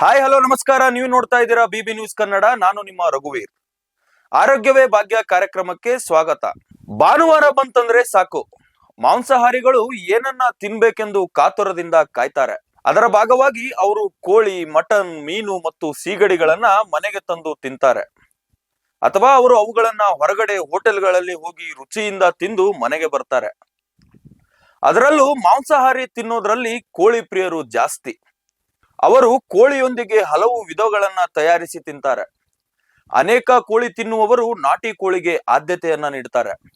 Hi hello ನಮಸ್ಕಾರ. ನೀವು ನೋಡ್ತಾ ಇದ್ದೀರಾ ಬಿಬಿ ನ್ಯೂಸ್ ಕನ್ನಡ. ನಾನು ನಿಮ್ಮ ರಘುವೀರ್. ಆರೋಗ್ಯವೇ ಭಾಗ್ಯ ಕಾರ್ಯಕ್ರಮಕ್ಕೆ ಸ್ವಾಗತ. ಭಾನುವಾರ ಬಂತಂದ್ರೆ ಸಾಕು. ಮಾಂಸಾಹಾರಿಗಳು ಏನನ್ನ ತಿನ್ಬೇಕೆಂದು ಕಾತುರದಿಂದ ಕಾಯ್ತಾರೆ. ಅದರ ಭಾಗವಾಗಿ ಅವರು ಕೋಳಿ, ಮಟನ್, ಮೀನು ಮತ್ತು ಸೀಗಡಿಗಳನ್ನ ಮನೆಗೆ ತಂದು ತಿಂತಾರೆ. ಅಥವಾ ಅವರು ಅವುಗಳನ್ನ ಹೊರಗಡೆ ಹೋಟೆಲ್ಗಳಲ್ಲಿ ಹೋಗಿ ರುಚಿಯಿಂದ ತಿಂದು ಮನೆಗೆ ಬರ್ತಾರೆ. ಅದರಲ್ಲೂ ಮಾಂಸಾಹಾರಿ ತಿನ್ನೋದ್ರಲ್ಲಿ ಕೋಳಿ ಪ್ರಿಯರು ಜಾಸ್ತಿ. ಅವರು ಕೋಳಿಯೊಂದಿಗೆ ಹಲವು ವಿಧಗಳನ್ನ ತಯಾರಿಸಿ ತಿಂತಾರೆ. ಅನೇಕ ಕೋಳಿ ತಿನ್ನುವವರು ನಾಟಿ ಕೋಳಿಗೆ ಆದ್ಯತೆಯನ್ನ ನೀಡ್ತಾರೆ.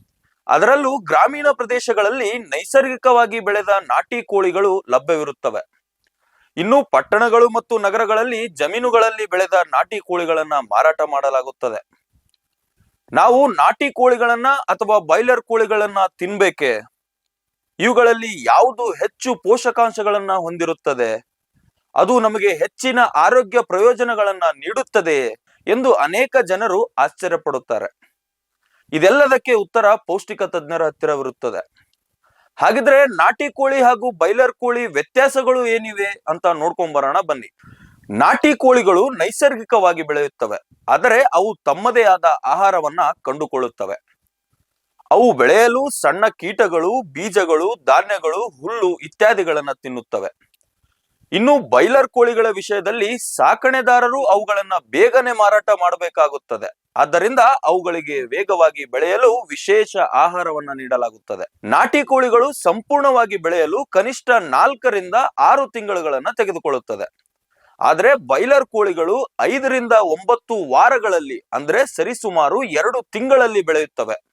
ಅದರಲ್ಲೂ ಗ್ರಾಮೀಣ ಪ್ರದೇಶಗಳಲ್ಲಿ ನೈಸರ್ಗಿಕವಾಗಿ ಬೆಳೆದ ನಾಟಿ ಕೋಳಿಗಳು ಲಭ್ಯವಿರುತ್ತವೆ. ಇನ್ನು ಪಟ್ಟಣಗಳು ಮತ್ತು ನಗರಗಳಲ್ಲಿ ಜಮೀನುಗಳಲ್ಲಿ ಬೆಳೆದ ನಾಟಿ ಕೋಳಿಗಳನ್ನ ಮಾರಾಟ ಮಾಡಲಾಗುತ್ತದೆ. ನಾವು ನಾಟಿ ಕೋಳಿಗಳನ್ನ ಅಥವಾ ಬಾಯ್ಲರ್ ಕೋಳಿಗಳನ್ನ ತಿನ್ಬೇಕೆ? ಇವುಗಳಲ್ಲಿ ಯಾವುದು ಹೆಚ್ಚು ಪೋಷಕಾಂಶಗಳನ್ನ ಹೊಂದಿರುತ್ತದೆ? ಅದು ನಮಗೆ ಹೆಚ್ಚಿನ ಆರೋಗ್ಯ ಪ್ರಯೋಜನಗಳನ್ನ ನೀಡುತ್ತದೆ ಎಂದು ಅನೇಕ ಜನರು ಆಶ್ಚರ್ಯಪಡುತ್ತಾರೆ. ಇದೆಲ್ಲದಕ್ಕೆ ಉತ್ತರ ಪೌಷ್ಟಿಕ ತಜ್ಞರ ಹತ್ತಿರವಿರುತ್ತದೆ ಹಾಗಿದ್ರೆ ನಾಟಿ ಕೋಳಿ ಹಾಗೂ ಬೈಲರ್ ಕೋಳಿ ವ್ಯತ್ಯಾಸಗಳು ಏನಿವೆ ಅಂತ ನೋಡ್ಕೊಂಡ್ ಬರೋಣ ಬನ್ನಿ. ನಾಟಿ ಕೋಳಿಗಳು ನೈಸರ್ಗಿಕವಾಗಿ ಬೆಳೆಯುತ್ತವೆ, ಆದರೆ ಅವು ತಮ್ಮದೇ ಆದ ಆಹಾರವನ್ನ ಕಂಡುಕೊಳ್ಳುತ್ತವೆ. ಅವು ಬೆಳೆಯಲು ಸಣ್ಣ ಕೀಟಗಳು, ಬೀಜಗಳು, ಧಾನ್ಯಗಳು, ಹುಲ್ಲು ಇತ್ಯಾದಿಗಳನ್ನ ತಿನ್ನುತ್ತವೆ. ಇನ್ನು ಬೈಲರ್ ಕೋಳಿಗಳ ವಿಷಯದಲ್ಲಿ ಸಾಕಣೆದಾರರು ಅವುಗಳನ್ನ ಬೇಗನೆ ಮಾರಾಟ ಮಾಡಬೇಕಾಗುತ್ತದೆ. ಆದ್ದರಿಂದ ಅವುಗಳಿಗೆ ವೇಗವಾಗಿ ಬೆಳೆಯಲು ವಿಶೇಷ ಆಹಾರವನ್ನ ನೀಡಲಾಗುತ್ತದೆ. ನಾಟಿ ಕೋಳಿಗಳು ಸಂಪೂರ್ಣವಾಗಿ ಬೆಳೆಯಲು ಕನಿಷ್ಠ ನಾಲ್ಕರಿಂದ ಆರು ತಿಂಗಳುಗಳನ್ನ ತೆಗೆದುಕೊಳ್ಳುತ್ತದೆ. ಆದರೆ ಬೈಲರ್ ಕೋಳಿಗಳು ಐದರಿಂದ ಒಂಬತ್ತು ವಾರಗಳಲ್ಲಿ, ಅಂದ್ರೆ ಸರಿಸುಮಾರು ಎರಡು ತಿಂಗಳಲ್ಲಿ ಬೆಳೆಯುತ್ತವೆ.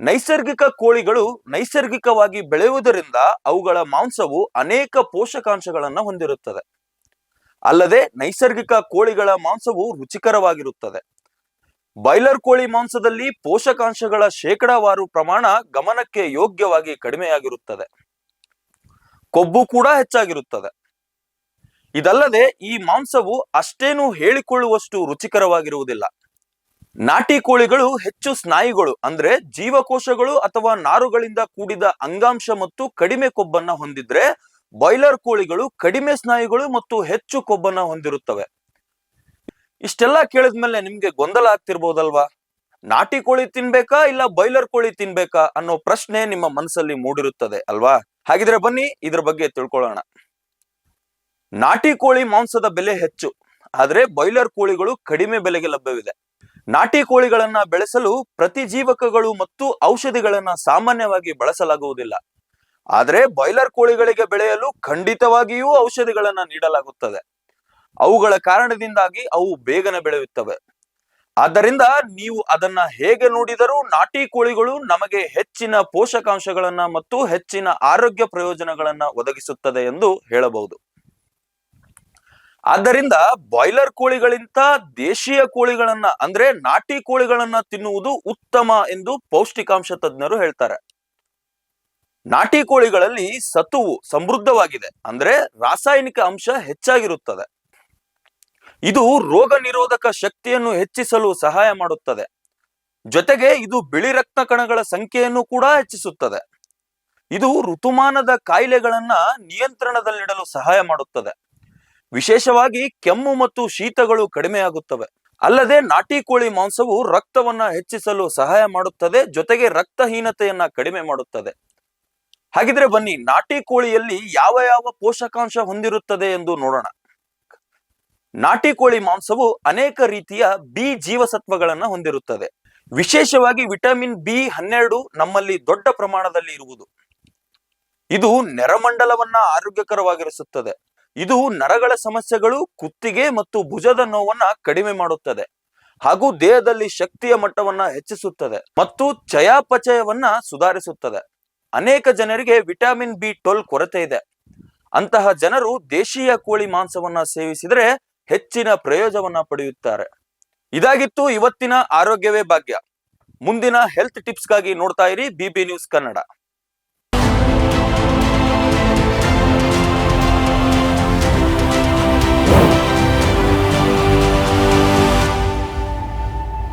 ನೈಸರ್ಗಿಕ ಕೋಳಿಗಳು ನೈಸರ್ಗಿಕವಾಗಿ ಬೆಳೆಯುವುದರಿಂದ ಅವುಗಳ ಮಾಂಸವು ಅನೇಕ ಪೋಷಕಾಂಶಗಳನ್ನ ಹೊಂದಿರುತ್ತದೆ. ಅಲ್ಲದೆ ನೈಸರ್ಗಿಕ ಕೋಳಿಗಳ ಮಾಂಸವು ರುಚಿಕರವಾಗಿರುತ್ತದೆ. ಬಾಯ್ಲರ್ ಕೋಳಿ ಮಾಂಸದಲ್ಲಿ ಪೋಷಕಾಂಶಗಳ ಶೇಕಡಾವಾರು ಪ್ರಮಾಣ ಗಮನಕ್ಕೆ ಯೋಗ್ಯವಾಗಿ ಕಡಿಮೆಯಾಗಿರುತ್ತದೆ. ಕೊಬ್ಬು ಕೂಡ ಹೆಚ್ಚಾಗಿರುತ್ತದೆ. ಇದಲ್ಲದೆ ಈ ಮಾಂಸವು ಅಷ್ಟೇನು ಹೇಳಿಕೊಳ್ಳುವಷ್ಟು ರುಚಿಕರವಾಗಿರುವುದಿಲ್ಲ. ನಾಟಿ ಕೋಳಿಗಳು ಹೆಚ್ಚು ಸ್ನಾಯುಗಳು, ಅಂದ್ರೆ ಜೀವಕೋಶಗಳು ಅಥವಾ ನಾರುಗಳಿಂದ ಕೂಡಿದ ಅಂಗಾಂಶ ಮತ್ತು ಕಡಿಮೆ ಕೊಬ್ಬನ್ನ ಹೊಂದಿದ್ರೆ ಬಾಯ್ಲರ್ ಕೋಳಿಗಳು ಕಡಿಮೆ ಸ್ನಾಯುಗಳು ಮತ್ತು ಹೆಚ್ಚು ಕೊಬ್ಬನ್ನ ಹೊಂದಿರುತ್ತವೆ. ಇಷ್ಟೆಲ್ಲ ಕೇಳಿದ್ಮೇಲೆ ನಿಮ್ಗೆ ಗೊಂದಲ ಆಗ್ತಿರ್ಬೋದಲ್ವಾ? ನಾಟಿ ಕೋಳಿ ತಿನ್ಬೇಕಾ ಇಲ್ಲ ಬಾಯ್ಲರ್ ಕೋಳಿ ತಿನ್ಬೇಕಾ ಅನ್ನೋ ಪ್ರಶ್ನೆ ನಿಮ್ಮ ಮನಸ್ಸಲ್ಲಿ ಮೂಡಿರುತ್ತದೆ ಅಲ್ವಾ? ಹಾಗಿದ್ರೆ ಬನ್ನಿ, ಇದ್ರ ಬಗ್ಗೆ ತಿಳ್ಕೊಳ್ಳೋಣ. ನಾಟಿ ಕೋಳಿ ಮಾಂಸದ ಬೆಲೆ ಹೆಚ್ಚು, ಆದ್ರೆ ಬಾಯ್ಲರ್ ಕೋಳಿಗಳು ಕಡಿಮೆ ಬೆಲೆಗೆ ಲಭ್ಯವಿದೆ. ನಾಟಿ ಕೋಳಿಗಳನ್ನ ಬೆಳೆಸಲು ಪ್ರತಿಜೀವಕಗಳು ಮತ್ತು ಔಷಧಿಗಳನ್ನ ಸಾಮಾನ್ಯವಾಗಿ ಬಳಸಲಾಗುವುದಿಲ್ಲ. ಆದರೆ ಬಾಯ್ಲರ್ ಕೋಳಿಗಳಿಗೆ ಬೆಳೆಯಲು ಖಂಡಿತವಾಗಿಯೂ ಔಷಧಿಗಳನ್ನ ನೀಡಲಾಗುತ್ತದೆ. ಅವುಗಳ ಕಾರಣದಿಂದಾಗಿ ಅವು ಬೇಗನೆ ಬೆಳೆಯುತ್ತವೆ. ಆದ್ದರಿಂದ ನೀವು ಅದನ್ನ ಹೇಗೆ ನೋಡಿದರೂ ನಾಟಿ ಕೋಳಿಗಳು ನಮಗೆ ಹೆಚ್ಚಿನ ಪೋಷಕಾಂಶಗಳನ್ನ ಮತ್ತು ಹೆಚ್ಚಿನ ಆರೋಗ್ಯ ಪ್ರಯೋಜನಗಳನ್ನ ಒದಗಿಸುತ್ತದೆ ಎಂದು ಹೇಳಬಹುದು. ಆದ್ದರಿಂದ ಬಾಯ್ಲರ್ ಕೋಳಿಗಳಿಂತ ದೇಶೀಯ ಕೋಳಿಗಳನ್ನ, ಅಂದ್ರೆ ನಾಟಿ ಕೋಳಿಗಳನ್ನ ತಿನ್ನುವುದು ಉತ್ತಮ ಎಂದು ಪೌಷ್ಟಿಕಾಂಶ ತಜ್ಞರು ಹೇಳ್ತಾರೆ. ನಾಟಿ ಕೋಳಿಗಳಲ್ಲಿ ಸತುವು ಸಮೃದ್ಧವಾಗಿದೆ, ಅಂದ್ರೆ ರಾಸಾಯನಿಕ ಅಂಶ ಹೆಚ್ಚಾಗಿರುತ್ತದೆ. ಇದು ರೋಗ ನಿರೋಧಕ ಶಕ್ತಿಯನ್ನು ಹೆಚ್ಚಿಸಲು ಸಹಾಯ ಮಾಡುತ್ತದೆ. ಜೊತೆಗೆ ಇದು ಬಿಳಿ ರಕ್ತ ಕಣಗಳ ಸಂಖ್ಯೆಯನ್ನು ಕೂಡ ಹೆಚ್ಚಿಸುತ್ತದೆ. ಇದು ಋತುಮಾನದ ಕಾಯಿಲೆಗಳನ್ನ ನಿಯಂತ್ರಣದಲ್ಲಿಡಲು ಸಹಾಯ ಮಾಡುತ್ತದೆ. ವಿಶೇಷವಾಗಿ ಕೆಮ್ಮು ಮತ್ತು ಶೀತಗಳು ಕಡಿಮೆಯಾಗುತ್ತವೆ ಅಲ್ಲದೆ ನಾಟಿ ಕೋಳಿ ಮಾಂಸವು ರಕ್ತವನ್ನ ಹೆಚ್ಚಿಸಲು ಸಹಾಯ ಮಾಡುತ್ತದೆ, ಜೊತೆಗೆ ರಕ್ತಹೀನತೆಯನ್ನ ಕಡಿಮೆ ಮಾಡುತ್ತದೆ. ಹಾಗಿದ್ರೆ ಬನ್ನಿ, ನಾಟಿ ಕೋಳಿಯಲ್ಲಿ ಯಾವ ಯಾವ ಪೋಷಕಾಂಶ ಹೊಂದಿರುತ್ತದೆ ಎಂದು ನೋಡೋಣ. ನಾಟಿ ಕೋಳಿ ಮಾಂಸವು ಅನೇಕ ರೀತಿಯ ಬಿ ಜೀವಸತ್ವಗಳನ್ನ ಹೊಂದಿರುತ್ತದೆ. ವಿಶೇಷವಾಗಿ ವಿಟಮಿನ್ ಬಿ ಹನ್ನೆರಡು ನಮ್ಮಲ್ಲಿ ದೊಡ್ಡ ಪ್ರಮಾಣದಲ್ಲಿ ಇರುವುದು. ಇದು ನೆರಮಂಡಲವನ್ನ ಆರೋಗ್ಯಕರವಾಗಿರಿಸುತ್ತದೆ. ಇದು ನರಗಳ ಸಮಸ್ಯೆಗಳು ಕುತ್ತಿಗೆ ಮತ್ತು ಭುಜದ ನೋವನ್ನ ಕಡಿಮೆ ಮಾಡುತ್ತದೆ ಹಾಗೂ ದೇಹದಲ್ಲಿ ಶಕ್ತಿಯ ಮಟ್ಟವನ್ನ ಹೆಚ್ಚಿಸುತ್ತದೆ ಮತ್ತು ಚಯಾಪಚಯವನ್ನ ಸುಧಾರಿಸುತ್ತದೆ. ಅನೇಕ ಜನರಿಗೆ ವಿಟಮಿನ್ ಬಿ ಟ್ವೆಲ್ ಕೊರತೆ ಇದೆ. ಅಂತಹ ಜನರು ದೇಶೀಯ ಕೋಳಿ ಮಾಂಸವನ್ನ ಸೇವಿಸಿದರೆ ಹೆಚ್ಚಿನ ಪ್ರಯೋಜನವನ್ನ ಪಡೆಯುತ್ತಾರೆ. ಇದಾಗಿತ್ತು ಇವತ್ತಿನ ಆರೋಗ್ಯವೇ ಭಾಗ್ಯ. ಮುಂದಿನ ಹೆಲ್ತ್ ಟಿಪ್ಸ್ಗಾಗಿ ನೋಡ್ತಾ ಇರಿ ಬಿಬಿ ನ್ಯೂಸ್ ಕನ್ನಡ.